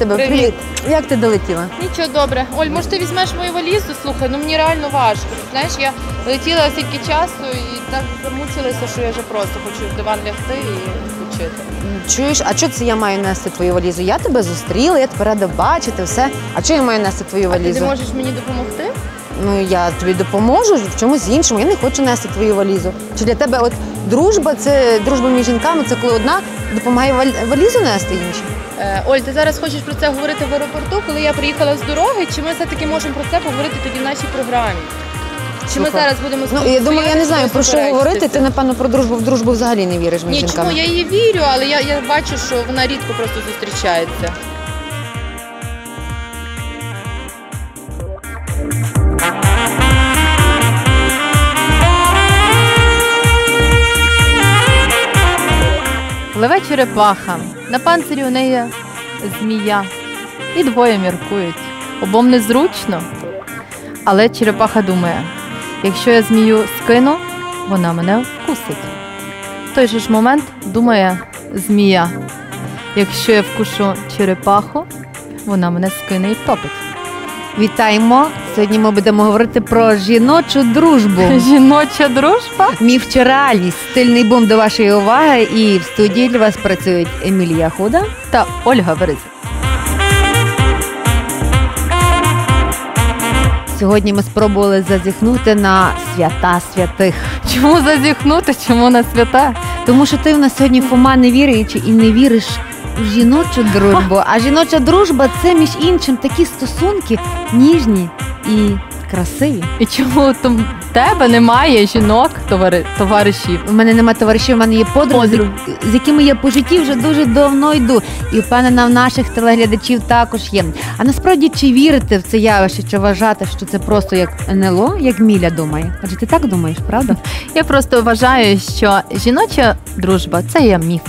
тебе. Привіт. Привіт. Як ти долетіла? Нічого добре. Оль, може ти візьмеш мою валізу? Слухай, ну мені реально важко. Знаєш, я летіла стільки часу і так замучилася, що я вже просто хочу в диван лягти і відпочити. Чуєш, а чого це я маю нести твою валізу? Я тебе зустріла, я тебе рада бачити, все. А чого я маю нести твою А ти валізу? можеш мені допомогти? Ну я тобі допоможу в чомусь іншому. Я не хочу нести твою валізу. Чи для тебе от дружба, це дружба між жінками, це коли одна допомагає вал- валізу нести іншій? Е, Оль, ти зараз хочеш про це говорити в аеропорту, коли я приїхала з дороги, чи ми все-таки можемо про це поговорити тоді в нашій програмі? Чи ми Слухай, зараз будемо Ну я думаю, я не знаю про що говорити. Ти напевно про дружбу в дружбу взагалі не віриш між Ні, чому жінками. я її вірю, але я, я бачу, що вона рідко просто зустрічається. Пливе черепаха, на панцирі у неї змія. І двоє міркують. Обом незручно. Але черепаха думає: якщо я змію скину, вона мене вкусить. В той же ж момент думає змія. Якщо я вкушу черепаху, вона мене скине і втопить. Вітаємо! Сьогодні ми будемо говорити про жіночу дружбу. Жіноча дружба. Міф чи реальність. Стильний бум до вашої уваги. І в студії для вас працюють Емілія Худа. та Ольга Береза. Сьогодні ми спробували зазіхнути на свята святих. Чому зазіхнути, чому на свята? Тому що ти в нас сьогодні Фома не віруючи і не віриш жіночу дружбу. А жіноча дружба це між іншим такі стосунки ніжні і красиві. І чому там тебе немає жінок, товари, товаришів? У мене немає товаришів, у мене є подруги, з, з якими я по житті вже дуже давно йду. І впевнена, в наших телеглядачів також є. А насправді чи вірити в це явище, чи вважати, що це просто як НЛО, як Міля думає? Адже ти так думаєш, правда? Я просто вважаю, що жіноча дружба це є міф.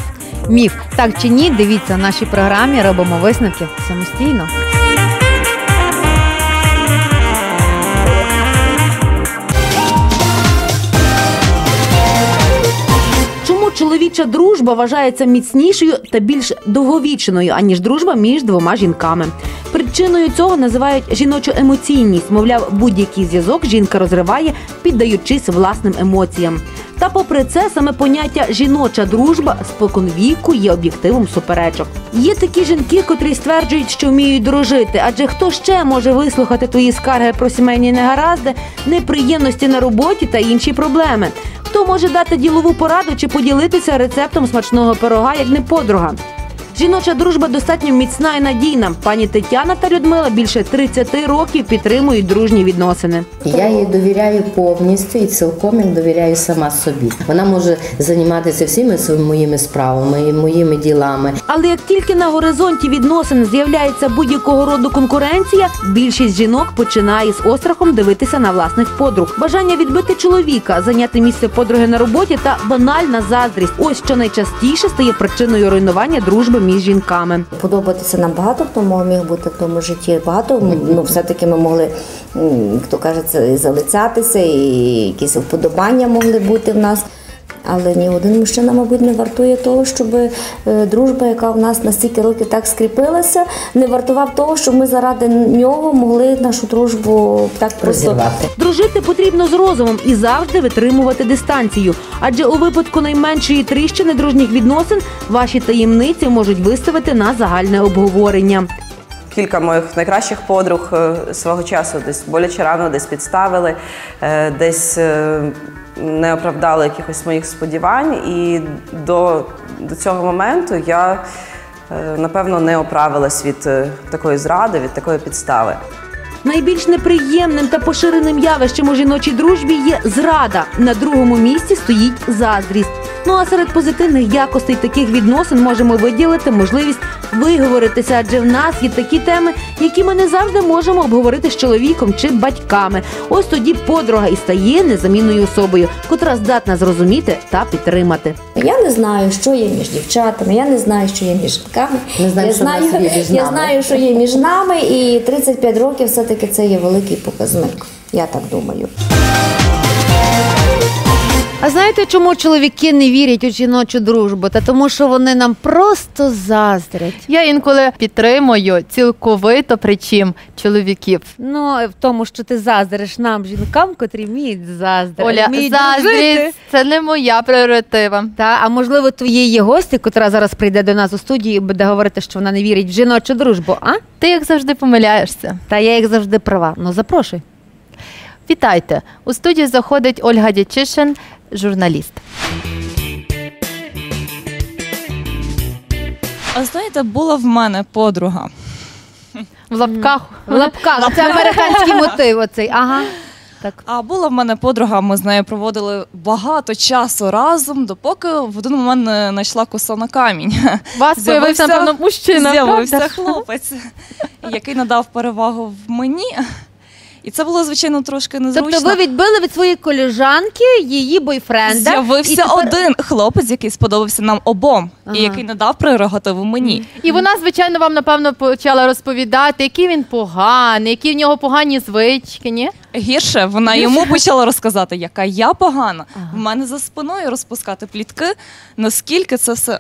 Міф. Так чи ні, дивіться в нашій програмі, робимо висновки самостійно. Чому чоловіча дружба вважається міцнішою та більш довговічною, аніж дружба між двома жінками? Причиною цього називають жіночу емоційність. Мовляв, будь-який зв'язок жінка розриває, піддаючись власним емоціям. Та попри це, саме поняття жіноча дружба споконвіку є об'єктивом суперечок. Є такі жінки, котрі стверджують, що вміють дружити, адже хто ще може вислухати твої скарги про сімейні негаразди, неприємності на роботі та інші проблеми? Хто може дати ділову пораду чи поділитися рецептом смачного пирога, як не подруга? Жіноча дружба достатньо міцна і надійна. Пані Тетяна та Людмила більше 30 років підтримують дружні відносини. Я їй довіряю повністю і цілком довіряю сама собі. Вона може займатися всіми своїми моїми справами і моїми ділами. Але як тільки на горизонті відносин з'являється будь-якого роду конкуренція, більшість жінок починає з острахом дивитися на власних подруг. Бажання відбити чоловіка, зайняти місце подруги на роботі та банальна заздрість. Ось що найчастіше стає причиною руйнування дружби між жінками. Подобатися нам багато хто мог міг бути в тому житті. Багато ну все-таки ми могли, хто каже, це залицятися, і якісь вподобання могли бути в нас. Але ні один мужчина, мабуть, не вартує того, щоб е, дружба, яка в нас на стільки років так скріпилася, не вартував того, щоб ми заради нього могли нашу дружбу так просто Дружити потрібно з розумом і завжди витримувати дистанцію. Адже у випадку найменшої тріщини дружніх відносин ваші таємниці можуть виставити на загальне обговорення. Кілька моїх найкращих подруг е, свого часу десь боляче рано, десь підставили, е, десь не оправдали якихось моїх сподівань. І до, до цього моменту я е, напевно не оправилась від е, такої зради, від такої підстави. Найбільш неприємним та поширеним явищем у жіночій дружбі є зрада. На другому місці стоїть заздрість. Ну а серед позитивних якостей таких відносин можемо виділити можливість виговоритися, адже в нас є такі теми, які ми не завжди можемо обговорити з чоловіком чи батьками. Ось тоді подруга і стає незамінною особою, котра здатна зрозуміти та підтримати. Я не знаю, що є між дівчатами, я не знаю, що є між жінками. Не знаю, я що в нас знаю, є між я нами. знаю, що є між нами, і 35 років все-таки це є великий показник. Я так думаю. А знаєте, чому чоловіки не вірять у жіночу дружбу? Та тому, що вони нам просто заздрять. Я інколи підтримую цілковито причим чоловіків. Ну, в тому, що ти заздриш нам, жінкам, котрі вміють заздрити. Оля, вміють заздрість це не моя прерогатива. Та, а можливо, твоєї гості, котра зараз прийде до нас у студію, і буде говорити, що вона не вірить в жіночу дружбу, а? Ти як завжди помиляєшся. Та я як завжди права. Ну запрошуй. Вітайте! У студію заходить Ольга Дячишин, журналіст. А знаєте, була в мене подруга. В лапках. В лапках. Це американський мотив оцей. Ага. Так. А була в мене подруга, ми з нею проводили багато часу разом, допоки в один момент не знайшла коса на камінь. Вас з'явився, мужчина. З'явився хлопець, який надав перевагу в мені. І це було, звичайно, трошки незручно. Тобто ви відбили від своєї коліжанки її бойфренда. З'явився і тепер- один хлопець, який сподобався нам обом, Ага. і який надав прерогативу мені. І вона, звичайно, вам напевно почала розповідати, який він поганий, які в нього погані звички. Ні? Гірше вона йому почала розказати, яка я погана. В мене за спиною розпускати плітки, наскільки це все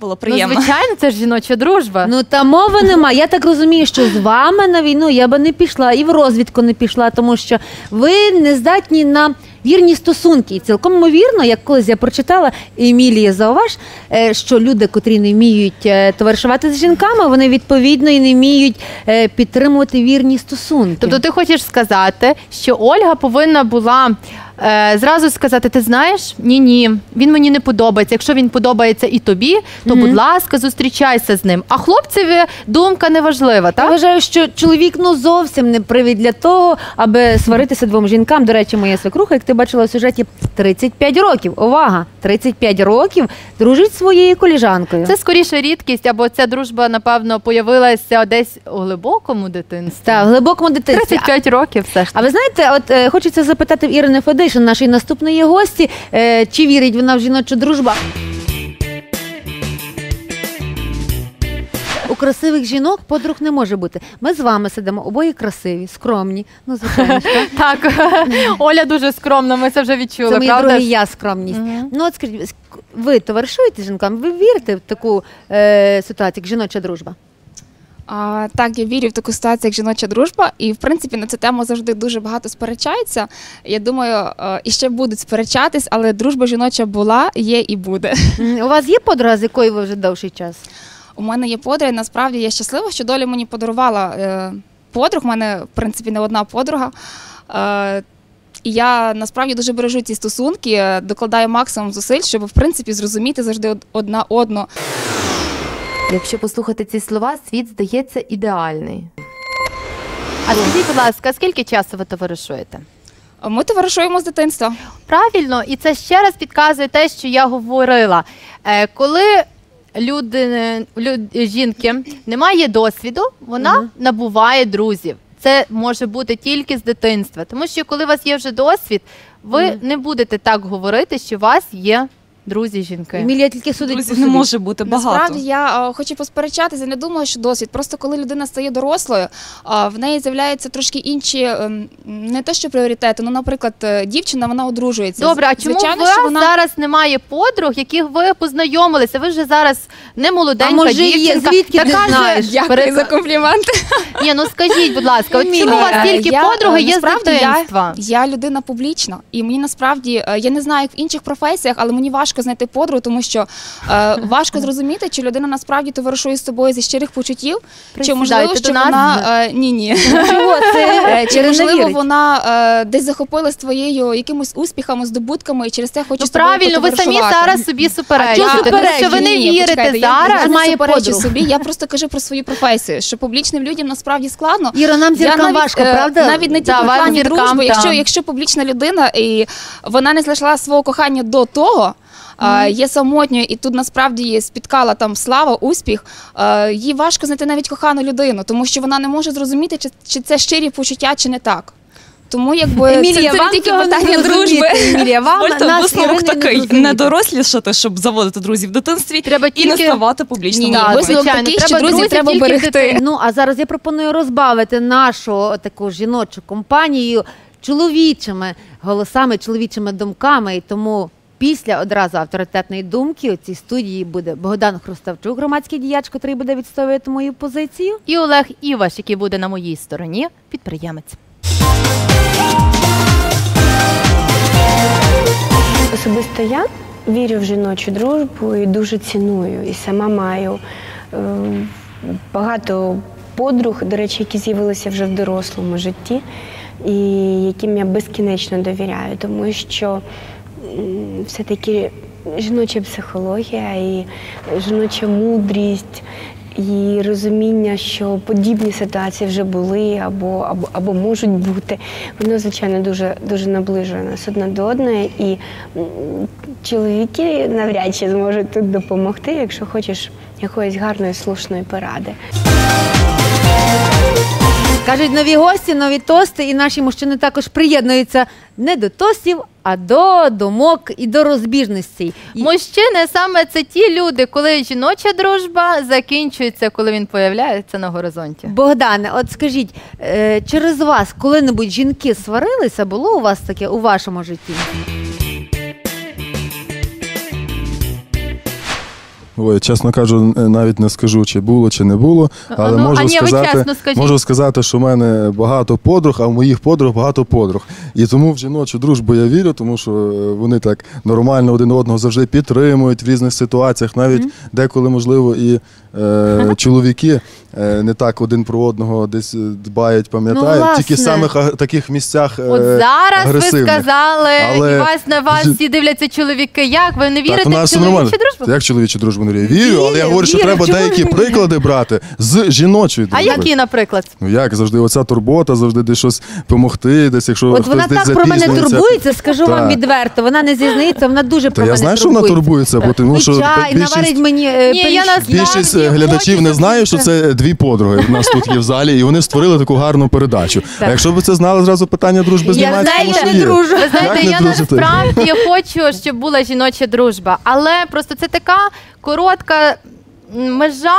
було приємно. Ну, звичайно, це ж жіноча дружба. Ну та мови нема. Я так розумію, що з вами на війну я би не пішла і в розвідку не пішла, тому що ви не здатні на вірні стосунки. І цілком ймовірно, як колись я прочитала Емілія зауваж, е, що люди, котрі не вміють е, товаришувати з жінками, вони відповідно і не вміють е, підтримувати вірні стосунки. Тобто ти хочеш сказати, що Ольга повинна була е, зразу сказати: ти знаєш, ні, ні, він мені не подобається. Якщо він подобається і тобі, то будь ласка, зустрічайся з ним. А хлопцеві думка не важлива, Я так? вважаю, що чоловік ну зовсім не привід для того, аби сваритися двом жінкам. До речі, моя свекруха, як ти бачила в сюжеті, 35 років. Увага! 35 років дружить зі своєю коліжанкою. Це скоріше рідкість, або ця дружба, напевно, появилася десь у глибокому дитинстві. та в глибокому дитинстві. 35 років все ж. А ви знаєте, от е, хочеться запитати в Ірини Федишин, нашої наступної гості, е, чи вірить вона в жіночу дружбу? У красивих жінок подруг не може бути. Ми з вами сидимо, обоє красиві, скромні. Ну, звичайно, ж, так. Так, Оля дуже скромна, ми це вже відчули, Це мої правда? другі я скромність. Мгм. Ну, от скажіть, ск- ви товаришуєте з жінками? Ви вірите в таку е, ситуацію, як жіноча дружба? А, так, я вірю в таку ситуацію, як жіноча дружба, і в принципі на цю тему завжди дуже багато сперечаються. Я думаю, е, і ще будуть сперечатись, але дружба жіноча була, є і буде. У вас є подруга, з якою ви вже довший час? У мене є подруга, і насправді я щаслива, що доля мені подарувала е, подруг. У мене, в принципі, не одна подруга. Е, і я насправді дуже бережу ці стосунки, е, докладаю максимум зусиль, щоб в принципі зрозуміти завжди одна одну. Якщо послухати ці слова, світ здається ідеальний. А скажіть, будь ласка, скільки часу ви товаришуєте? Ми товаришуємо з дитинства. Правильно, і це ще раз підказує те, що я говорила. Е, коли люди, люд, жінки немає досвіду, вона набуває друзів. Це може бути тільки з дитинства. Тому що коли у вас є вже досвід, ви не будете так говорити, що у вас є друзі жінки. Емілія тільки судить Друзів не може бути багато. Насправді я е, хочу посперечатися, не думаю, що досвід. Просто коли людина стає дорослою, е, в неї з'являються трошки інші, ем, не те, що пріоритети. Ну, наприклад, е, дівчина вона одружується. Добре, а чому Звичайно, вас що вона зараз немає подруг, яких ви познайомилися? Ви вже зараз не молоденька А може, є? дівчинка. Звідки ти же знаєш? Дякую перек- за компліменти. Ні, ну скажіть, будь ласка, от чому у вас Е, тільки я, подруги е, є з насправді, дитинства? Я, я людина публічна, і мені насправді е, я не знаю, як в інших професіях, але мені важко знайти подругу, тому що е, важко зрозуміти, чи людина насправді товаришує з тобою зі щирих почуттів, чи можливо, що вона е, ні, ні. Це? Е, Чи можливо вона е, десь захопилась твоєю якимось успіхами, здобутками і через це хоче Ну з тобою правильно, ви самі зараз собі суперечите, тому що ви не вірите почекайте, зараз. Я, має суперечу собі, я просто кажу про свою професію, що публічним людям насправді складно. Іра, нам зіркам навіть, важко, е, правда? Навіть не тільки в плані дружби. Якщо, якщо публічна людина і вона не знайшла свого кохання до того. Є самотньою, і тут насправді її спіткала там слава, успіх. Їй важко знайти навіть кохану людину, тому що вона не може зрозуміти, чи, чи це щирі почуття, чи не так. Тому якби Емілія, це, це не тільки питання дружби. Емілія, вам Вольте, нас висновок не такий: не дорослішати, щоб заводити друзів в дитинстві, Треба і не ставати публічним. Ні, ні, висновок такий, що треба друзів друзів треба берегти. Ну а зараз я пропоную розбавити нашу таку жіночу компанію чоловічими голосами, чоловічими думками. І тому після одразу авторитетної думки у цій студії буде Богдан Хруставчук, громадський діяч, котрий буде відстоювати мою позицію. І Олег Іваш, який буде на моїй стороні, підприємець. Особисто я вірю в жіночу дружбу і дуже ціную. І сама маю е, багато подруг, до речі, які з'явилися вже в дорослому житті, і яким я безкінечно довіряю, тому що все-таки жіноча психологія і жіноча мудрість. І розуміння, що подібні ситуації вже були або, або, або можуть бути, воно, звичайно, дуже, дуже наближує нас одна до одної. І чоловіки навряд чи зможуть тут допомогти, якщо хочеш якоїсь гарної, слушної поради. Кажуть, нові гості, нові тости, і наші мужчини також приєднуються не до тостів, а до думок і до розбіжностей. Мужчини саме це ті люди, коли жіноча дружба закінчується, коли він появляється на горизонті. Богдане, от скажіть, е, через вас коли-небудь жінки сварилися? Було у вас таке у вашому житті? Ой, чесно кажу, навіть не скажу, чи було, чи не було. Але ну, можу а ні, ви сказати, чесно скажіть. можу сказати, що в мене багато подруг, а в моїх подруг багато подруг. І тому в жіночу дружбу я вірю, тому що е, вони так нормально один одного завжди підтримують в різних ситуаціях, навіть деколи, можливо, і чоловіки е, не так один про одного десь е, дбають, пам'ятають. Ну, Тільки в самих а, таких місцях. е, От зараз ви агресивних. сказали, Але і вас на вас всі дивляться чоловіки. Як ви не вірите так, у в нас все чоловічу дружбу? Як чоловічу дружбу не вірю? Вірю, але я Вірю, говорю, що вірю, треба чому деякі ви не приклади брати з жіночої А дружби. які, наприклад? Ну як завжди, оця турбота, завжди десь щось допомогти, десь якщо От хтось вона десь так про мене запізнюється. турбується, скажу вам відверто. Вона не зізнається, вона дуже Та про я мене знаю, що вона турбується, бо тому І що чай, більшість- наварить мені е, Ні, я пиріжки. насправді Більшість е, глядачів не знаю, знає, що це дві подруги в нас тут є в залі, і вони створили таку гарну передачу. А якщо б ви це знали, зразу питання дружби знімається, знаю, я що не дружу. Ви знаєте, я насправді хочу, щоб була жіноча дружба, але просто це така коротка. Межа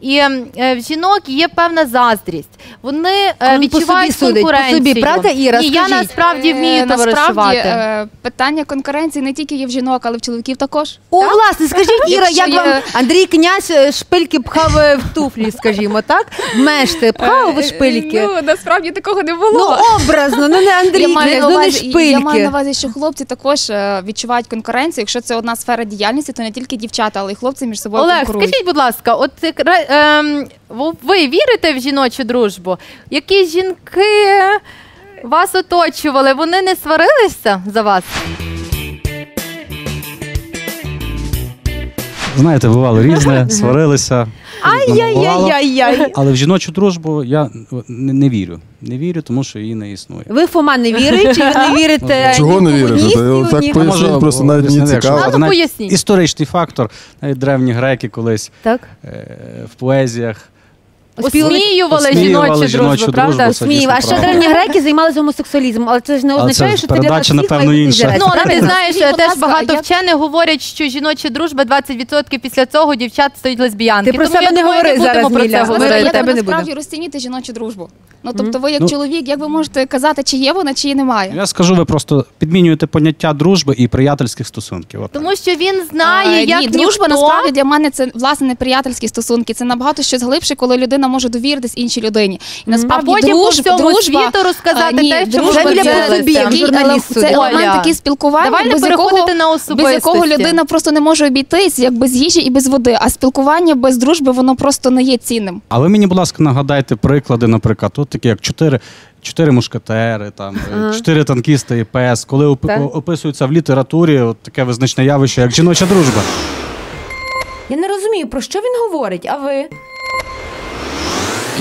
і е, в жінок є певна заздрість. Вони е, А ну, по відчувають собі судять, по конкуренцію. собі, правда, Іра? Ні, я Скажіть. насправді Е, вмію Насправді товаришувати. е, питання конкуренції не тільки є в жінок, але в чоловіків також. О, власне, скажіть, Іра, Якщо як є- вам Андрій князь е, шпильки пхав е, в туфлі, скажімо так? Мешти, пхав ви шпильки? Ну, насправді такого не було. Ну, образно, ну не Андрій я маю, князь, на ну не увазі, я маю на шпильки. увазі, що хлопці також е, відчувають конкуренцію. Якщо це одна сфера діяльності, то не тільки дівчата, але й хлопці між собою Олег, конкурують. скажіть, будь ласка, от е, ви вірите в жіночу дружбу? Які жінки вас оточували? Вони не сварилися за вас? Знаєте, бувало різне, сварилися. Різному бувало. Ай-яй-яй-яй. Але в жіночу дружбу я не, не вірю. Не вірю, тому що її не існує. Ви, Фома, не вірите, чи ви не вірите? Чого не вірите? так ні. Поясніть, просто навіть не цікаво. А ну, поясніть. Історичний фактор, навіть древні греки колись Так. е, в поезіях Осміювали жіночу жіночу дружбу, правда? дружбу, Смію, а ще древні греки займалися гомосексуалізмом, але це ж не означає, що це для всіх напевно, інша. Ну, а ти знаєш, теж багато вчених говорять, що жіноча дружба 20% після цього дівчат стають лесбіянки. Ти про себе я не говори зараз, Міля. Ми тебе не насправді будемо. розцінюєте жіночу дружбу? Ну тобто, ви як Ну- чоловік, як ви можете казати, чи є вона, чи її немає? Я скажу, ви просто підмінюєте поняття дружби і приятельських стосунків. Тому що він знає, як дружба насправді для мене це власне не приятельські стосунки. Це набагато щось глибше, коли людина може довіритись іншій людині. І насправді а потім по дружба, всьому дружба, світу розказати ні, те, що дружба вже біля по собі, як такий журналіст це елемент такий спілкування, давай без якого, на без якого людина просто не може обійтись, як без їжі і без води. А спілкування без дружби воно просто не є цінним. А ви мені, будь ласка, нагадайте приклади, наприклад, от такі як чотири. Чотири мушкетери, там е, чотири танкісти і пес, коли оп- Так. описується в літературі от таке визначне явище, як жіноча дружба. Я не розумію, про що він говорить, а ви?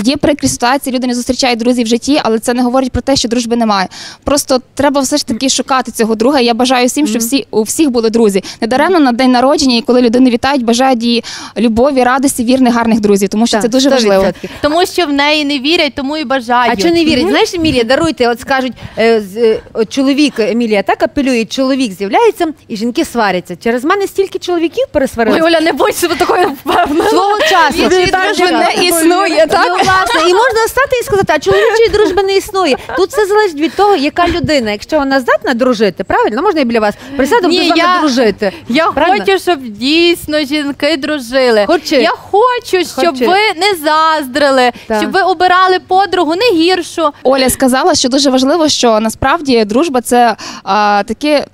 Є прикрі ситуації, люди не зустрічають друзів в житті, але це не говорить про те, що дружби немає. Просто треба все ж таки шукати цього друга. Я бажаю всім, щоб всі у всіх були друзі. Недаремно на день народження, і коли людину вітають, бажають їй любові, радості, вірних, гарних друзів, тому що Так, це дуже 100%. важливо. Тому що в неї не вірять, тому і бажають. А що не вірять? Знаєш, Емілія, даруйте, от скажуть, е, з- е, от чоловік, Емілія так апелює, чоловік з'являється, і жінки сваряться. Через мене стільки чоловіків Ой, пересварилися. Оля, не бойся, ви такою впевнена. Свого часу. Дружби не існує, так? Власне, і можна стати і сказати, а чоловічої дружби не існує. Тут все залежить від того, яка людина. Якщо вона здатна дружити, правильно, можна і біля вас присяду Ні, з вами я- дружити. Я Правильно? хочу, щоб дійсно жінки дружили. Хочи. Я хочу, щоб Хочи. ви не заздрили, Так. щоб ви обирали подругу не гіршу. Оля сказала, що дуже важливо, що насправді дружба це а, таке.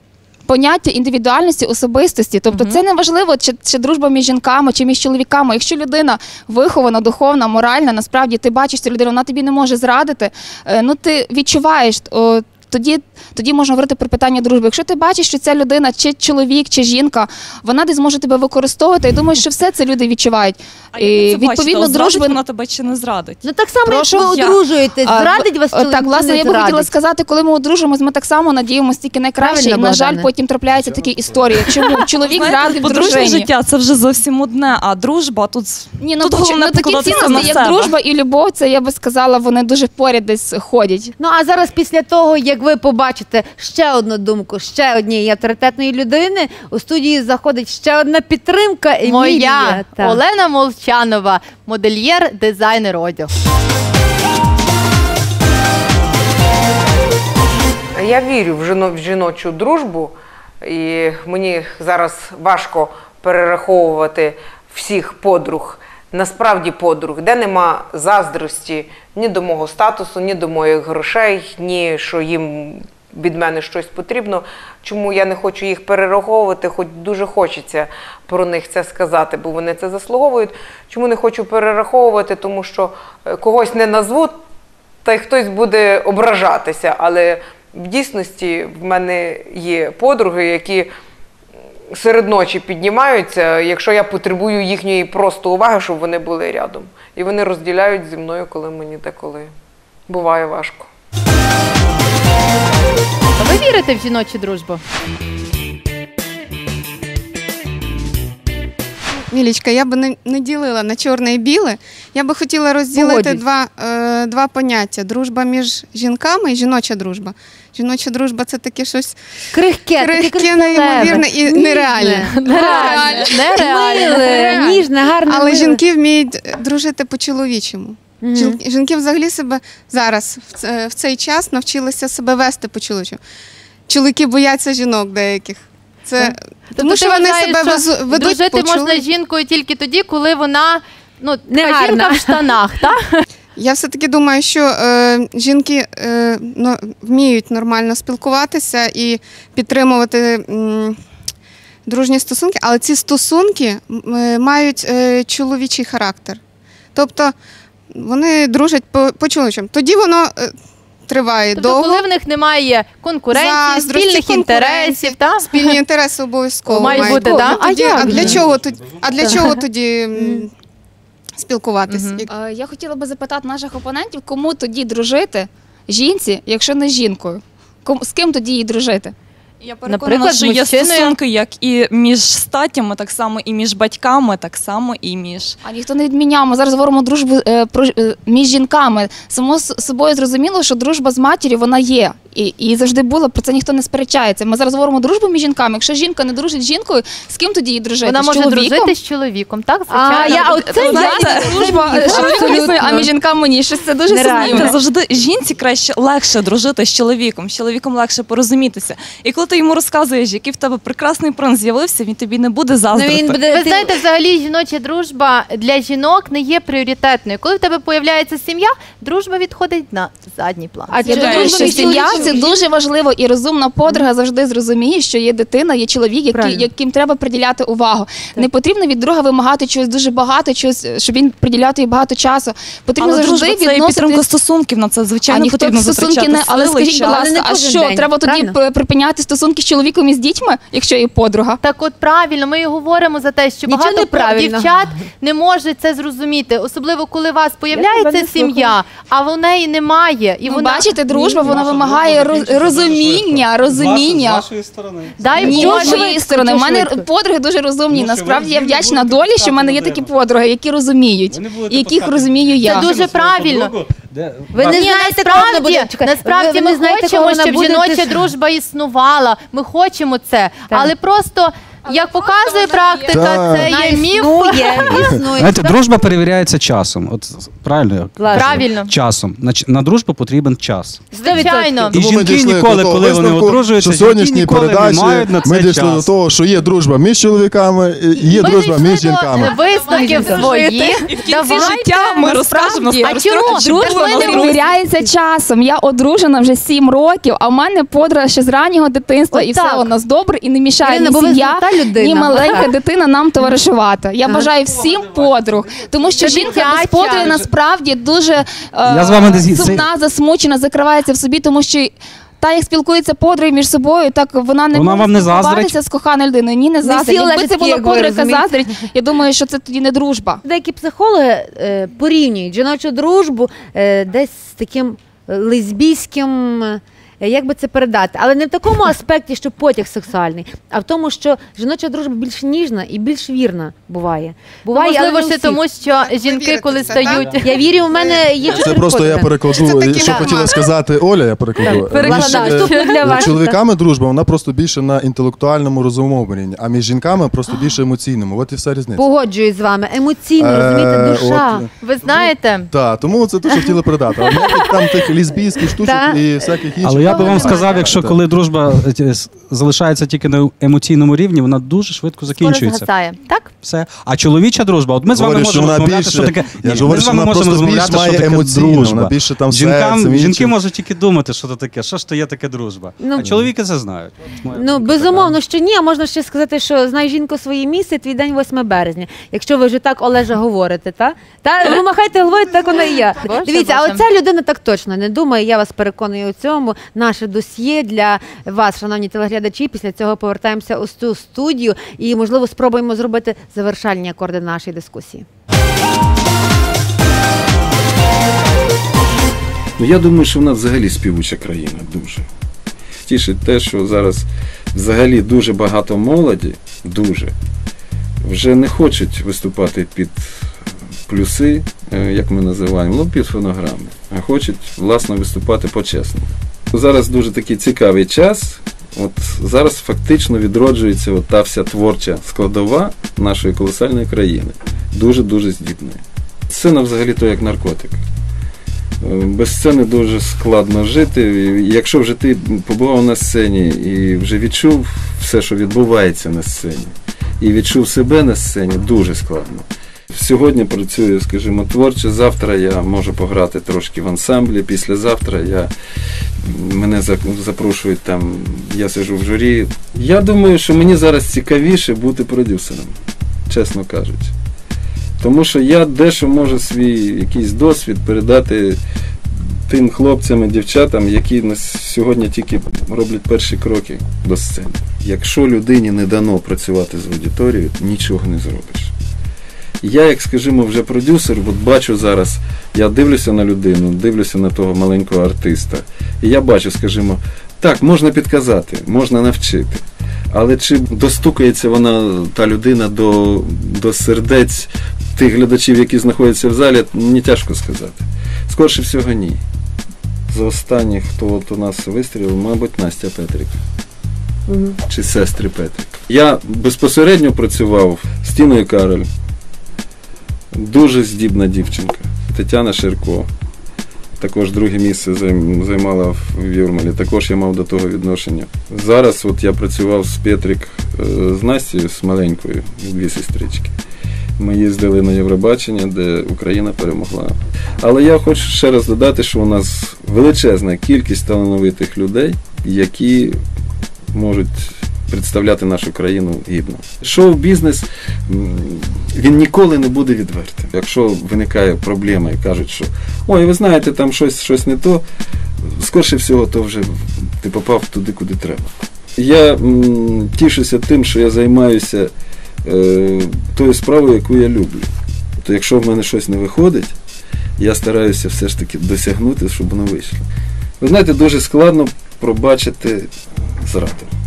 Поняття індивідуальності, особистості, тобто це не важливо, чи, чи дружба між жінками, чи між чоловіками. Якщо людина вихована, духовна, моральна, насправді ти бачиш цю людину, вона тобі не може зрадити. е, Ну ти відчуваєш. О, тоді, тоді можна говорити про питання дружби. Якщо ти бачиш, що ця людина, чи чоловік, чи жінка, вона десь може тебе використовувати, я думаю, що все це люди відчувають. А І, це відповідно, бачите, дружби вона тебе чи не зрадить? Ну так само, Прошу, як ви я- одружуєтесь, зрадить вас чоловік. Так, власне, я би хотіла сказати, коли ми одружуємось, ми так само надіємося тільки найкраще. Правильно, І, на жаль, потім трапляються такі історії. Чому чоловік зрадив дружині? життя це вже зовсім одне, а дружба тут Ні, ну, тут головне ну такі цінності, як дружба і любов, це я би сказала, вони дуже поряд десь ходять. Ну а зараз, після того, як ви побачите ще одну думку, ще однієї авторитетної людини, у студії заходить ще одна підтримка. Емілія. Моя Так. Олена Молчанова, модельєр, дизайнер одягу. Я вірю в жіно- в жіночу дружбу, і мені зараз важко перераховувати всіх подруг, насправді подруг, де нема заздрості ні до мого статусу, ні до моїх грошей, ні що їм від мене щось потрібно. Чому я не хочу їх перераховувати, хоч дуже хочеться про них це сказати, бо вони це заслуговують. Чому не хочу перераховувати, тому що е, когось не назву, та й хтось буде ображатися. Але в дійсності в мене є подруги, які серед ночі піднімаються, якщо я потребую їхньої просто уваги, щоб вони були рядом. І вони розділяють зі мною, коли мені деколи буває важко. Ви вірите в жіночу дружбу? Мілічка, я би не, не ділила на чорне і біле. Я би хотіла розділити два, е, два поняття: дружба між жінками і жіноча дружба. Жіноча дружба це таке щось Крихке, крихке, неймовірне і нереальне. Нереально. Нереально. Миле, ніжне, гарне. Але жінки вміють е, дружити по-чоловічому. Жін- Жінки взагалі себе зараз, в в цей час, навчилися себе вести по-чоловічому. Чоловіки бояться жінок деяких. Це, тому Тобто що ти вони вважаєш, себе що ведуть дружити можна з жінкою тільки тоді, коли вона ну, Не така жінка в штанах, так? Я все-таки думаю, що е, жінки е, ну, вміють нормально спілкуватися і підтримувати м, дружні стосунки, але ці стосунки е, мають е, чоловічий характер. Тобто вони дружать по, по чоловічому. Тоді воно е, триває Тобто, довго. коли в них немає конкуренції, Заздрості, спільних конкуренції, інтересів, та? Спільні інтереси обов'язково Має мають бути, да? Ну, А тоді- як а для чого тоді? А для чого тоді м, спілкуватися? Як- Е, Я хотіла би запитати наших опонентів, кому тоді дружити жінці, якщо не з жінкою? Ком- З ким тоді їй дружити? Я переконана, Наприклад, що є мужчини- стосунки як і між статтями, так само і між батьками, так само і між А ніхто не відміняв. Ми зараз говоримо дружбу е, про е, між жінками. Само собою зрозуміло, що дружба з матір'ю вона є. І, і завжди була, про це ніхто не сперечається. Ми зараз говоримо дружбу між жінками. Якщо жінка не дружить з жінкою, з ким тоді їй дружити? Вона з може чоловіком? дружити з чоловіком, так? А, Звичайно. я оце я Знаєте, дружба з чоловіком а між жінками ні. Щось це дуже сумнівно. Завжди жінці краще легше дружити з чоловіком, з чоловіком легше порозумітися. І коли ти йому розказуєш, який в тебе прекрасний принц з'явився, він тобі не буде Ну, заздрити. він буде Ви знаєте, взагалі жіноча дружба для жінок не є пріоритетною. Коли в тебе появляється сім'я, дружба відходить на задній план. А Я дружба між сім'я це дуже важливо, і розумна подруга завжди зрозуміє, що є дитина, є чоловік, який, Правильно. яким треба приділяти увагу. Не потрібно від друга вимагати чогось дуже багато, чогось, щоб він приділяв їй багато часу. Потрібно Але завжди дружба це і відносити. підтримка стосунків на це А звичайно ніхто потрібно стосунки не, але скажіть, будь час. Але не ласка, а що день, треба тоді правильно? припиняти стосунки з чоловіком і з дітьми, якщо є подруга? Так от правильно, ми і говоримо за те, що Нічого багато неправильно. дівчат не можуть це зрозуміти, особливо коли у вас появляється не сім'я, а в неї немає. І Ну, вона бачите, дружба вона вимагає роз- розуміння, розуміння. вашої сторони. дай Ні, Боже, з моєї сторони. У дуже мене швидко. подруги дуже розумні. Ну, що Насправді я вдячна будете долі, що в мене є пускати такі подруги, які розуміють, Ви не будете яких пускати розумію я. Це дуже правильно. подругу, де- Ви не Ні, знаєте, кого вона буде. насправді, насправді ви- ви ми не знаєте, хочемо, кого вона щоб буде, жіноча дружба існувала. Ми хочемо це, але просто Як показує практика, Так. це є міф. існує, існує. Знаєте, дружба перевіряється часом. От правильно я Класно. Правильно. часом. На, ч- на дружбу потрібен час. Звичайно. І Тому ми жінки дійшли ніколи, до того коли вони висновку, одружуються, що жінки сьогоднішній ніколи не передачі мають на ми це дійшли до того, що є дружба між чоловіками, і є Ми дружба дійшли між до жінками. Висновків своїх. І в кінці життя ми розкажемо А чому дружба не на виміряється часом? Я одружена вже 7 років, а в мене подруга ще з раннього дитинства, і все у нас добре, і не мішає Ірина, ні ви сім'я, золота людина. ні маленька дитина нам товаришувати. Я бажаю всім подруг, тому що жінка без подруги насправді дуже е, Я з вами не зі- сумна, засмучена, закривається в собі, тому що. Та як спілкуються подруги між собою, так вона не Вона може вам не спілкуватися заздрить? з коханою людиною. Ні, не заздрить. Якби це такі, була як ви, подруга, яка розумієте? заздрить, я думаю, що це тоді не дружба. Деякі психологи е, порівнюють жіночу дружбу е, десь з таким лесбійським. е, Як би це передати? Але не в такому аспекті, що потяг сексуальний, а в тому, що жіноча дружба більш ніжна і більш вірна буває. Буває, але Можливо, ще тому, що жінки, коли в це, так? стають. Я вірю, у мене є Це просто я перекладу, Це що хотіла сказати Оля, я перекладу. Так. Між, е, чоловіками дружба, вона просто більше на інтелектуальному розумовому рівні, а між жінками просто більше емоційному. От і вся різниця. Погоджуюсь з вами. Емоційно, Е, розумієте, душа. Ви знаєте, Так, тому це те, що хотіли передати. А там тих лесбійських штучок і всяких інших. Я би вам сказав, якщо коли дружба е, залишається тільки на емоційному рівні, вона дуже швидко закінчується. згасає. Так? Все. А чоловіча дружба, от ми з вами Говорю, що можемо розмовляти, більше- що таке. я Ні, говорю, ми з що вами вона можемо розмовляти, що таке емоційно, дружба. вона більше там Жінкам, серцем, жінки можуть тільки думати, що це таке, що ж то є таке дружба. Ну, а чоловіки це знають. От Ну, безумовно, що ні, а можна ще сказати, що знай жінку своє місце, твій день 8 березня. Якщо ви вже так Олежа говорите, та? Та ви махайте головою, так воно і я. Дивіться, а оця людина так точно не думає. Я вас переконую у цьому. Наше досьє для вас, шановні телеглядачі. Після цього повертаємося у цю студію і, можливо, спробуємо зробити завершальні акорди нашої дискусії. Ну я думаю, що в нас взагалі співуча країна дуже. Тішить те, що зараз взагалі дуже багато молоді, дуже, вже не хочуть виступати під плюси, е, як ми називаємо, ну під фонограми, а хочуть власне виступати по-чесному. Зараз дуже такий цікавий час. От зараз фактично відроджується от та вся творча складова нашої колосальної країни. Дуже-дуже здібною. Сцена взагалі то як наркотик. Е, Без сцени дуже складно жити. Якщо вже ти побував на сцені і вже відчув все, що відбувається на сцені, і відчув себе на сцені, дуже складно. Сьогодні працюю, скажімо, творче. Завтра я можу пограти трошки в ансамблі. Післязавтра я, мене запрошують там, я сижу в журі. Я думаю, що мені зараз цікавіше бути продюсером, чесно кажучи. Тому що я дещо можу свій якийсь досвід передати тим хлопцям і дівчатам, які на сьогодні тільки роблять перші кроки до сцени. Якщо людині не дано працювати з аудиторією, нічого не зробиш. Я, як скажімо, вже продюсер, от бачу зараз, я дивлюся на людину, дивлюся на того маленького артиста, і я бачу, скажімо, так, можна підказати, можна навчити. Але чи достукається вона, та людина, до, до сердець тих глядачів, які знаходяться в залі, не тяжко сказати. Скорше всього, ні. За останніх, хто от у нас вистрілив, мабуть, Настя Петрик. Чи сестри Петрик. Я безпосередньо працював з Тіною Кароль. Дуже здібна дівчинка. Тетяна Ширко. Також друге місце займала в Юрмалі. Також я мав до того відношення. Зараз от я працював з Петрик е, з Настю, з маленькою, дві сестрички. Ми їздили на Євробачення, де Україна перемогла. Але я хочу ще раз додати, що у нас величезна кількість талановитих людей, які можуть представляти нашу країну гідно. Шоу-бізнес він ніколи не буде відвертим. Якщо виникає проблема і кажуть, що ой, ви знаєте, там щось, щось не то, скорше всього, то вже ти попав туди, куди треба. Я тішуся тим, що я займаюся е, тою справою, яку я люблю. То якщо в мене щось не виходить, я стараюся все ж таки досягнути, щоб воно вийшло. Ви знаєте, дуже складно пробачити зраду.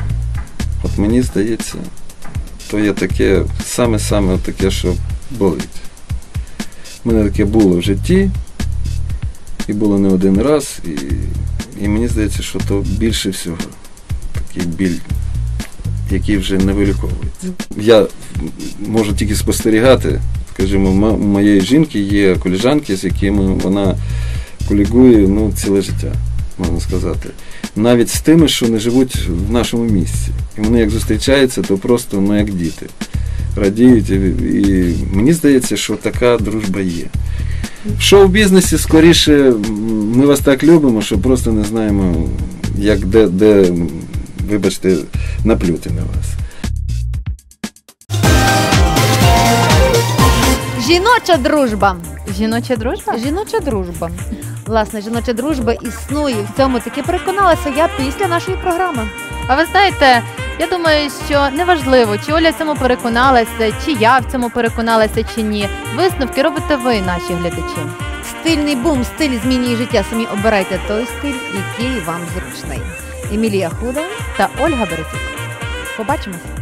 От мені здається, то є таке саме-саме таке, що болить. У мене таке було в житті, і було не один раз, і, і мені здається, що то більше всього такий біль який вже не виліковується. Я можу тільки спостерігати, скажімо, у моєї жінки є коліжанки, з якими вона колігує ну, ціле життя, можна сказати. Навіть з тими, що не живуть в нашому місці. І вони як зустрічаються, то просто ну, як діти. Радіють. І, мені здається, що така дружба є. В шоу-бізнесі скоріше ми вас так любимо, що просто не знаємо, як де, де вибачте, наплюти на вас. Жіноча дружба. Жіноча дружба? Жіноча дружба. Власне, жіноча дружба існує. В цьому таки переконалася я після нашої програми. А ви знаєте, я думаю, що неважливо, чи Оля в цьому переконалася, чи я в цьому переконалася, чи ні. Висновки робите ви, наші глядачі. Стильний бум, стиль змінює життя. Самі обирайте той стиль, який вам зручний. Емілія Худа та Ольга Березюк. Побачимося.